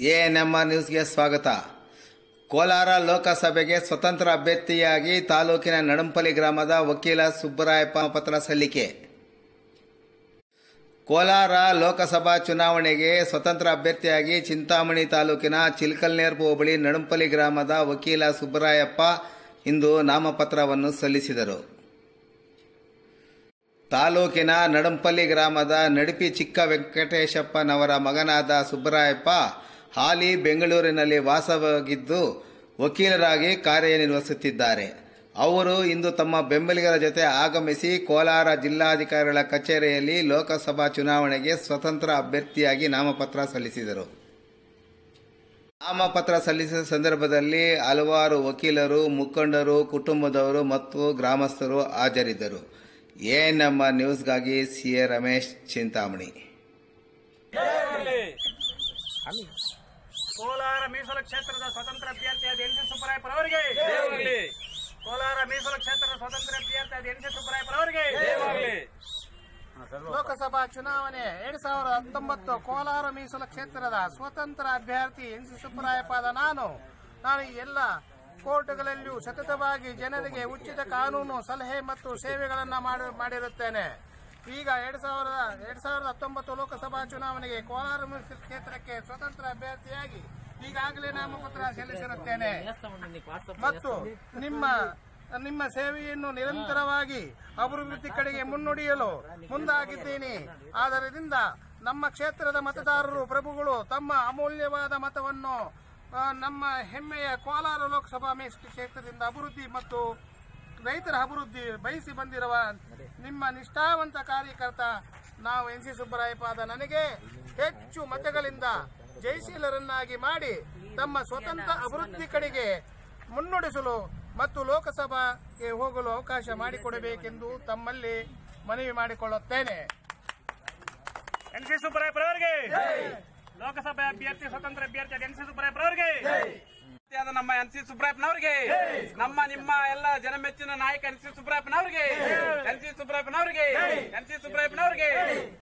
ANM ನ್ಯೂಸ್ಗೆ ಸ್ವಾಗತ. ಕೋಲಾರ ಲೋಕಸಭೆಗೆ ಸ್ವತಂತ್ರ ಅಭ್ಯರ್ಥಿಯಾಗಿ ತಾಲೂಕಿನ ನಡಂಪಲ್ಲಿ ಗ್ರಾಮದ ವಕೀಲ ಸುಬ್ಬರಾಯಪ್ಪ ಪತ್ರ ಸಲ್ಲಿಕೆ. ಕೋಲಾರ ಲೋಕಸಭಾ ಚುನಾವಣೆಗೆ ಸ್ವತಂತ್ರ ಅಭ್ಯರ್ಥಿಯಾಗಿ ಚಿಂತಾಮಣಿ ತಾಲೂಕಿನ ಚಿಲ್ಕಲ್ನೇರ್ಪು ಹೋಬಳಿ ನಡಂಪಲ್ಲಿ ಗ್ರಾಮದ ವಕೀಲ ಸುಬ್ಬರಾಯಪ್ಪ ಇಂದು ನಾಮಪತ್ರವನ್ನು ಸಲ್ಲಿಸಿದರು. ತಾಲೂಕಿನ ನಡಂಪಲ್ಲಿ ಗ್ರಾಮದ ನಡಿಪಿ ಚಿಕ್ಕ ವೆಂಕಟೇಶಪ್ಪನವರ ಮಗನಾದ ಸುಬ್ಬರಾಯಪ್ಪ ಹಾಲಿ ಬೆಂಗಳೂರಿನಲ್ಲಿ ವಾಸವಾಗಿದ್ದು ವಕೀಲರಾಗಿ ಕಾರ್ಯನಿರ್ವಹಿಸುತ್ತಿದ್ದಾರೆ. ಅವರು ಇಂದು ತಮ್ಮ ಬೆಂಬಲಿಗರ ಜೊತೆ ಆಗಮಿಸಿ ಕೋಲಾರ ಜಿಲ್ಲಾಧಿಕಾರಿಗಳ ಕಚೇರಿಯಲ್ಲಿ ಲೋಕಸಭಾ ಚುನಾವಣೆಗೆ ಸ್ವತಂತ್ರ ಅಭ್ಯರ್ಥಿಯಾಗಿ ನಾಮಪತ್ರ ಸಲ್ಲಿಸಿದರು. ನಾಮಪತ್ರ ಸಲ್ಲಿಸಿದ ಸಂದರ್ಭದಲ್ಲಿ ಹಲವಾರು ವಕೀಲರು, ಮುಖಂಡರು, ಕುಟುಂಬದವರು ಮತ್ತು ಗ್ರಾಮಸ್ಥರು ಹಾಜರಿದ್ದರು. ಎ ನಮ್ಮ ನ್ಯೂಸ್ಗಾಗಿ ಸಿ ಎ ರಮೇಶ್ ಚಿಂತಾಮಣಿ. ಕೋಲಾರ ಮೀಸಲು ಕ್ಷೇತ್ರದ ಸ್ವತಂತ್ರ ಅಭ್ಯರ್ಥಿಯಾದ ಎನ್ ಸಿ ಸುಬ್ಬರಾಯಪುರ ಅವರಿಗೆ. ಕೋಲಾರ ಮೀಸಲು ಕ್ಷೇತ್ರದ ಸ್ವತಂತ್ರ ಅಭ್ಯರ್ಥಿಯಾದ ಎನ್ ಸಿ ಸುಬ್ಬರಾಯಪುರ ಅವರಿಗೆ. ಲೋಕಸಭಾ ಚುನಾವಣೆ ಎರಡ್ ಸಾವಿರದ ಹತ್ತೊಂಬತ್ತು ಕೋಲಾರ ಮೀಸಲು ಕ್ಷೇತ್ರದ ಸ್ವತಂತ್ರ ಅಭ್ಯರ್ಥಿ ಎನ್ ಸಿ ಸುಬ್ಬರಾಯಪ್ಪದ ನಾನು. ನಾನು ಈ ಎಲ್ಲ ಕೋರ್ಟ್ಗಳಲ್ಲಿಯೂ ಸತತವಾಗಿ ಜನರಿಗೆ ಉಚಿತ ಕಾನೂನು ಸಲಹೆ ಮತ್ತು ಸೇವೆಗಳನ್ನು ಮಾಡಿ- ಮಾಡಿರುತ್ತೇನೆ. ಈಗ ಎರಡ್ ಸಾವಿರದ ಎರಡ್ ಸಾವಿರದ ಹತ್ತೊಂಬತ್ತು ಲೋಕಸಭಾ ಚುನಾವಣೆಗೆ ಕೋಲಾರ ಕ್ಷೇತ್ರಕ್ಕೆ ಸ್ವತಂತ್ರ ಅಭ್ಯರ್ಥಿಯಾಗಿ ಈಗಾಗಲೇ ನಾಮಪತ್ರ ಸಲ್ಲಿಸಿರುತ್ತೇನೆ. ಮತ್ತು ನಿಮ್ಮ ನಿಮ್ಮ ಸೇವೆಯನ್ನು ನಿರಂತರವಾಗಿ ಅಭಿವೃದ್ಧಿ ಕಡೆಗೆ ಮುನ್ನುಡಿಯಲು ಮುಂದಾಗಿದ್ದೀನಿ. ಆದ್ದರಿಂದ ನಮ್ಮ ಕ್ಷೇತ್ರದ ಮತದಾರರು, ಪ್ರಭುಗಳು ತಮ್ಮ ಅಮೂಲ್ಯವಾದ ಮತವನ್ನು ನಮ್ಮ ಹೆಮ್ಮೆಯ ಕೋಲಾರ ಲೋಕಸಭಾ ಕ್ಷೇತ್ರದಿಂದ ಅಭಿವೃದ್ಧಿ ಮತ್ತು ರೈತರ ಅಭಿವೃದ್ಧಿ ಬಯಸಿ ಬಂದಿರುವ. ನಿಮ್ಮ ನಿಷ್ಠಾವಂತ ಕಾರ್ಯಕರ್ತ ನಾವು ಎನ್ ಸಿ ಸುಬ್ಬರಾಯಪಾದ ನನಗೆ ಹೆಚ್ಚು ಮತಗಳಿಂದ ಜಯಶೀಲರನ್ನಾಗಿ ಮಾಡಿ ತಮ್ಮ ಸ್ವತಂತ್ರ ಅಭಿವೃದ್ಧಿ ಕಡೆಗೆ ಮುನ್ನಡೆಸಲು ಮತ್ತು ಲೋಕಸಭಾಗೆ ಹೋಗಲು ಅವಕಾಶ ಮಾಡಿಕೊಡಬೇಕೆಂದು ತಮ್ಮಲ್ಲಿ ಮನವಿ ಮಾಡಿಕೊಳ್ಳುತ್ತೇನೆ. ಎನ್ ಸಿ ಸುಬ್ಬರಾಯಪ್ಪರವರಿಗೆ ಲೋಕಸಭೆ ಅಭ್ಯರ್ಥಿ, ಸ್ವತಂತ್ರ ಅಭ್ಯರ್ಥಿ ಎನ್ ಸಿ ಸುಬ್ಬರಾಯಪ್ಪರವರಿಗೆ ಆದ ನಮ್ಮ ಎನ್ ಸಿ ಸುಬ್ರಾಯಪ್ಪನವ್ರಿಗೆ ನಮ್ಮ ನಿಮ್ಮ ಎಲ್ಲ ಜನಮೆಚ್ಚಿನ ನಾಯಕ ಎನ್ ಸಿ ಸುಬ್ರಾಯಪ್ಪನವ್ರಿಗೆ ಎನ್ ಸಿ ಸುಬ್ರಾಯಪ್ಪನವ್ರಿಗೆ ಎನ್ ಸಿ ಸುಬ್ರಾಯಪ್ಪನವ್ರಿಗೆ.